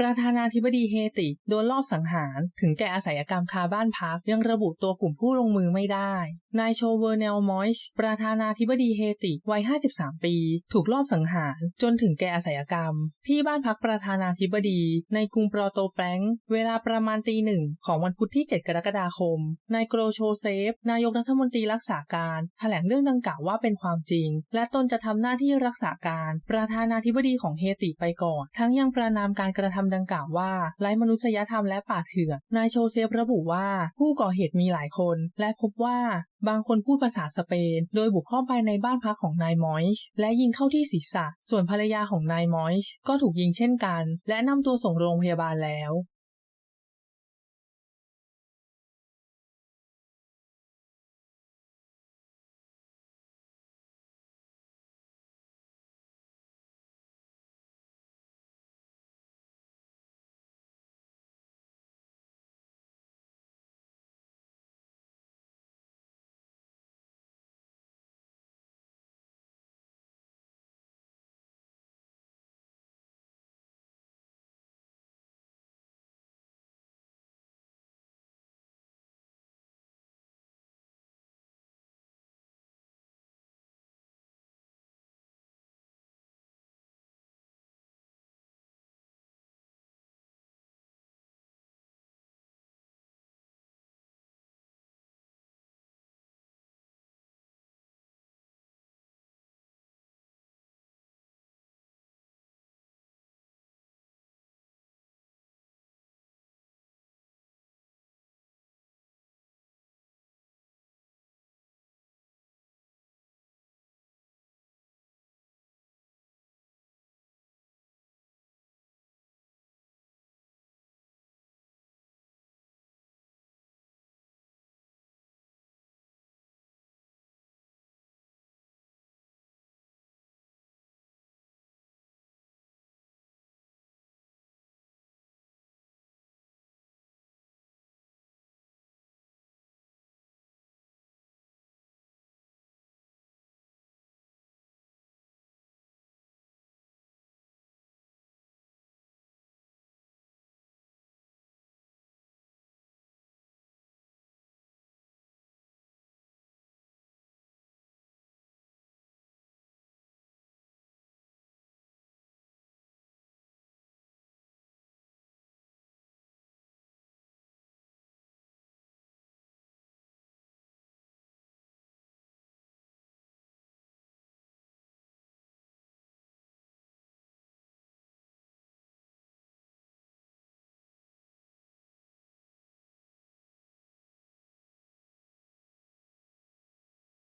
ประธานาธิบดีเฮติ โดนลอบสังหาร ถึงแก่อาศัยกรรมคาบ้านพัก ยังระบุตัวกลุ่มผู้ลงมือไม่ได้ นายโชเวอร์เนลมอยส์ประธานาธิบดีเฮติ วัย 53 ปี ถูกลอบสังหาร จนถึงแก่อาศัยกรรม ที่บ้านพักประธานาธิบดี ในกรุงปรโตแปลงเวลาประมาณตีหนึ่งของวันพุธที่ 7 กรกฎาคม นายโกรโชเซฟ นายกรัฐมนตรีรักษาการแถลงเรื่องดังกล่าวว่าเป็นความจริง และตนจะทำหน้าที่รักษาการ ประธานาธิบดีของเฮติไปก่อน ทั้งยังประนามการกระทำดังกล่าวว่าไร้มนุษยธรรมและป่าเถื่อนนายโชเซฟระบุว่าผู้ก่อเหตุมีหลายคน และพบว่าบางคนพูดภาษาสเปน โดยบุกเข้าไปในบ้านพักของนายมอยช์และยิงเข้าที่ศีรษะ ส่วนภรรยาของนายมอยช์ก็ถูกยิงเช่นกัน และนำตัวส่งโรงพยาบาลแล้ว